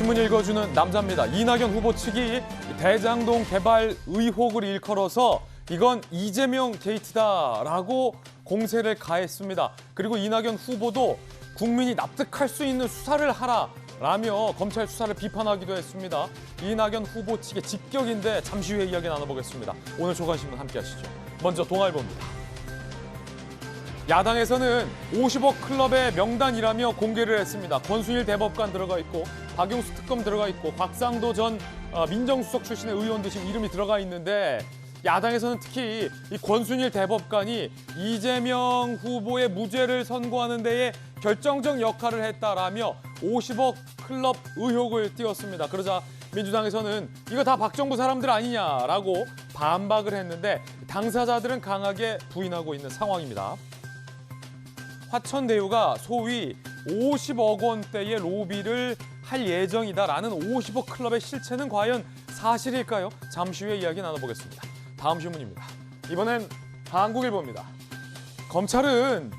신문 읽어주는 남자입니다. 이낙연 후보 측이 대장동 개발 의혹을 일컬어서 이건 이재명 게이트다라고 공세를 가했습니다. 그리고 이낙연 후보도 국민이 납득할 수 있는 수사를 하라라며 검찰 수사를 비판하기도 했습니다. 이낙연 후보 측의 직격인데 잠시 후에 이야기 나눠보겠습니다. 오늘 조간신문 함께하시죠. 먼저 동아일보입니다. 야당에서는 50억 클럽의 명단이라며 공개를 했습니다. 권순일 대법관 들어가 있고 박용수 특검 들어가 있고 곽상도 전 어, 민정수석 출신의 의원도 지금 이름이 들어가 있는데 야당에서는 특히 이 권순일 대법관이 이재명 후보의 무죄를 선고하는 데에 결정적 역할을 했다라며 50억 클럽 의혹을 띄웠습니다. 그러자 민주당에서는 이거 다 박정부 사람들 아니냐라고 반박을 했는데 당사자들은 강하게 부인하고 있는 상황입니다. 화천대유가 소위 50억 원대의 로비를 할 예정이다라는 50억 클럽의 실체는 과연 사실일까요? 잠시 후에 이야기 나눠보겠습니다. 다음 신문입니다. 이번엔 한국일보입니다. 검찰은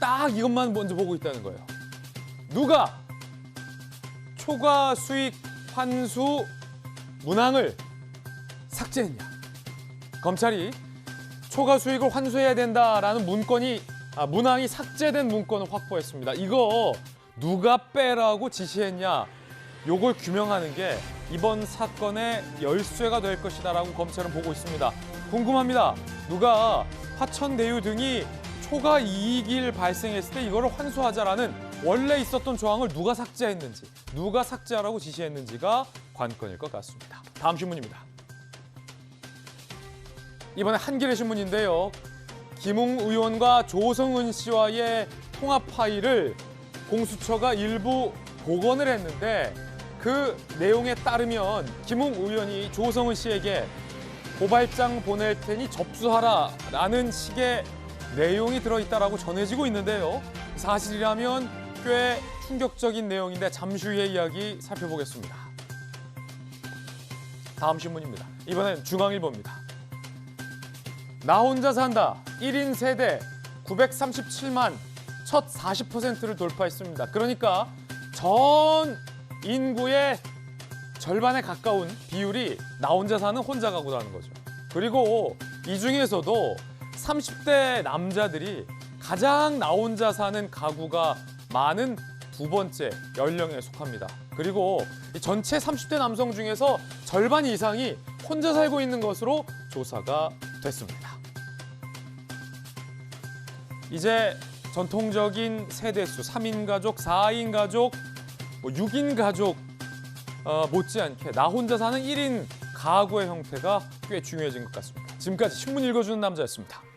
딱 이것만 먼저 보고 있다는 거예요. 누가 초과 수익 환수 문항을 삭제했냐? 검찰이 초과 수익을 환수해야 된다라는 문건이 아, 문항이 삭제된 문건을 확보했습니다. 이거 누가 빼라고 지시했냐? 요걸 규명하는 게 이번 사건의 열쇠가 될 것이다라고 검찰은 보고 있습니다. 궁금합니다. 누가 화천대유 등이 초과 이익일 발생했을 때 이거를 환수하자라는 원래 있었던 조항을 누가 삭제했는지, 누가 삭제하라고 지시했는지가 관건일 것 같습니다. 다음 신문입니다. 이번에 한겨레 신문인데요. 김웅 의원과 조성은 씨와의 통화 파일을 공수처가 일부 복원을 했는데 그 내용에 따르면 김웅 의원이 조성은 씨에게 고발장 보낼 테니 접수하라라는 식의 내용이 들어있다라고 전해지고 있는데요. 사실이라면 꽤 충격적인 내용인데 잠시 후에 이야기 살펴보겠습니다. 다음 신문입니다. 이번엔 중앙일보입니다. 나 혼자 산다 1인 세대 937만 첫 40%를 돌파했습니다. 그러니까 전 인구의 절반에 가까운 비율이 나 혼자 사는 혼자 가구라는 거죠. 그리고 이 중에서도 30대 남자들이 가장 나 혼자 사는 가구가 많은 두 번째 연령에 속합니다. 그리고 이 전체 30대 남성 중에서 절반 이상이 혼자 살고 있는 것으로 조사가 됐습니다. 이제 전통적인 세대수 3인 가족, 4인 가족, 뭐 6인 가족 어, 못지않게 나 혼자 사는 1인 가구의 형태가 꽤 중요해진 것 같습니다. 지금까지 신문 읽어주는 남자였습니다.